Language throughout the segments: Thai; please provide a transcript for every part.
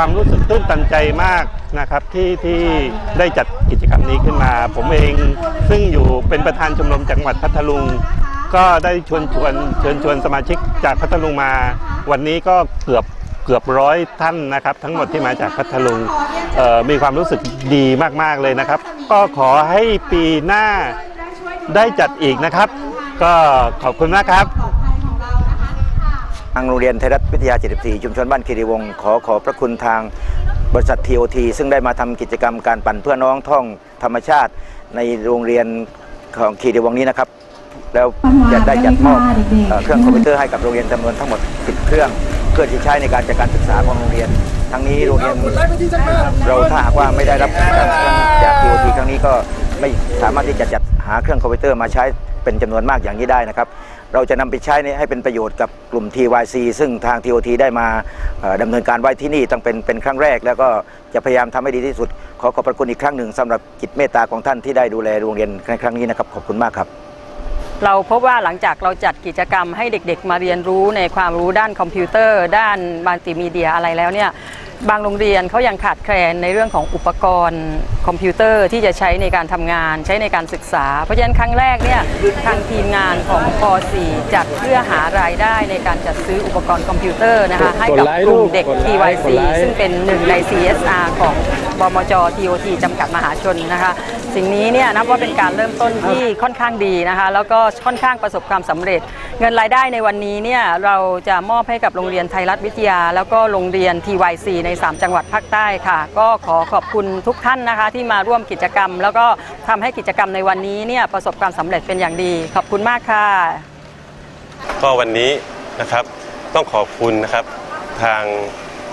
ความรู้สึกตื้นตันใจมากนะครับที่ที่ได้จัดกิจกรรมนี้ขึ้นมา ผมเองซึ่งอยู่เป็นประธานชมรมจังหวัดพัทลุง ก็ได้ชวนชวนเชิญชวนสมาชิกจากพัทลุงมา วันนี้ก็เกือบเกือบร้อยท่านนะครับ ทั้งหมดที่มาจากพัทลุงมีความรู้สึกดีมากๆเลยนะครับ ก็ขอให้ปีหน้าได้จัดอีกนะครับ ก็ขอบคุณมากครับางโรงเรียนไทยรัฐวิทยา 74 ชุมชนบ้านคีรีวงศ์ขอขอบพระคุณทางบริษัท TOT ซึ่งได้มาทำกิจกรรมการปั่นเพื่อน้องท่องธรรมชาติในโรงเรียนของคีรีวงศ์นี้นะครับ แล้วจะได้จัดมอบเอ่อเครื่องคอมพิวเตอร์ให้กับโรงเรียนจำนวนทั้งหมด 10 เครื่องเพื่อที่ใช้ในการจัดการศึกษาของโรงเรียน ทั้งนี้โรงเรียนเราถ้าหากว่าไม่ได้รับการจาก TOT ครั้งนี้ก็ไม่สามารถที่จะจัดหาเครื่องคอมพิวเตอร์มาใช้เป็นจำนวนมากอย่างนี้ได้นะครับ เราจะนำไปใช้ให้เป็นประโยชน์กับกลุ่ม TYC ซึ่งทาง TOT ได้มาเอ่อดำเนินการไว้ที่นี่ตั้งเป็นเป็นครั้งแรก แล้วก็จะพยายามทำให้ดีที่สุด ขอขอบพระคุณอีกครั้งหนึ่งสำหรับจิตเมตตาของท่านที่ได้ดูแลโรงเรียนในครั้งนี้นะครับขอบคุณมากครับเราพบว่าหลังจากเราจัดกิจกรรมให้เด็กๆ มาเรียนรู้ในความรู้ด้านคอมพิวเตอร์ ด้านมัลติมีเดียอะไรแล้วเนี่ย บางโรงเรียนเขายังขาดแคลนในเรื่องของอุปกรณ์คอมพิวเตอร์ที่จะใช้ในการทำงาน ใช้ในการศึกษา เพราะฉะนั้นครั้งแรกเนี่ยทางทีมงานของป .4 จัดเพื่อหารายได้ในการจัดซื้ออุปกรณ์คอมพิวเตอร์นะคะให้กับกลุ่มเด็ก TYC ซึ่งเป็นหนึ่งใน CSR ของบมจ TOT จำกัดมหาชนนะคะ สิ่งนี้เนี่ยนับว่าเป็นการเริ่มต้นที่ค่อนข้างดีนะคะ แล้วก็ค่อนข้างประสบความสำเร็จ เงินรายได้ในวันนี้เนี่ยเราจะมอบให้กับโรงเรียนไทยรัฐวิทยา แล้วก็โรงเรียน TYC ใน 3 จังหวัดภาคใต้ค่ะ ก็ขอขอบคุณทุกท่านนะคะ ที่มาร่วมกิจกรรม แล้วก็ทำให้กิจกรรมในวันนี้เนี่ยประสบความสำเร็จเป็นอย่างดี ขอบคุณมากค่ะ ก็วันนี้นะครับต้องขอบคุณนะครับทาง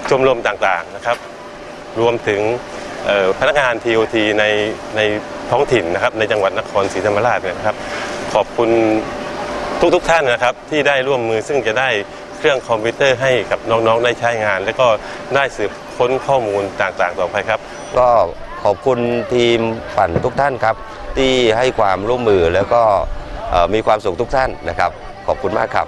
ชมรมต่างๆนะครับ รวมถึง พนักงาน TOT ในในท้องถิ่นนะครับในจังหวัดนครศรีธรรมราชนะครับขอบคุณทุกๆทท่านนะครับที่ได้ร่วมมือซึ่งจะได้เครื่องคอมพิวเตอร์ให้กับน้องๆได้ใช้งาน และก็ได้สืบค้นข้อมูลต่างๆต่อไปครับ ก็ขอบคุณทีมปั่นทุกท่านครับ ที่ให้ความร่วมมือแล้วก็มีความสุขทุกท่านนะครับ ขอบคุณมากครับ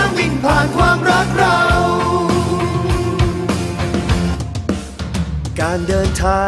ม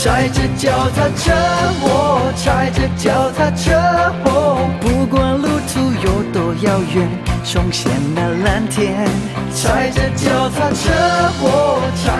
踩着脚踏车，我踩着脚踏车，哦，不管路途有多遥远，冲向那蓝天。踩着脚踏车，我踩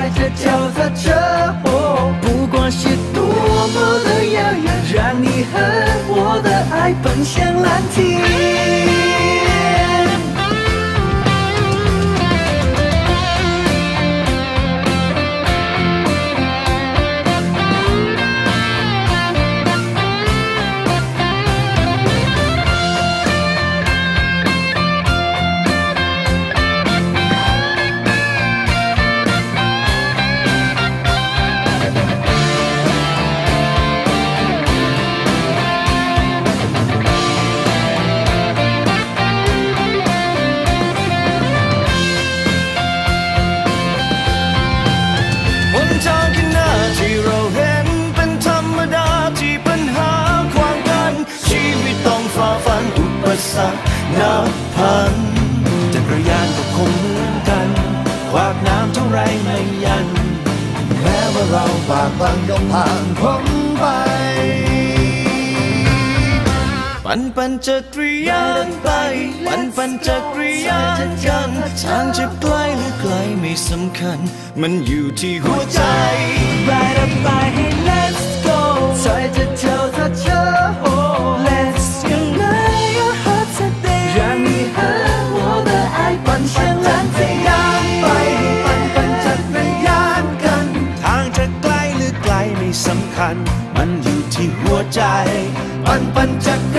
ักนับพันจักรยานก็คงเหมือนกัน ขวากน้ำเท่าไรไม่ยัน แม้ว่าเราบากบังต้องผ่านพ้ไป ปันปันจักรยานไปปันปันจักรยานกันทางจะไกลหรือไกลไม่สำคัญ มันอยู่ที่หัวใจไปรับไปให้ पंचक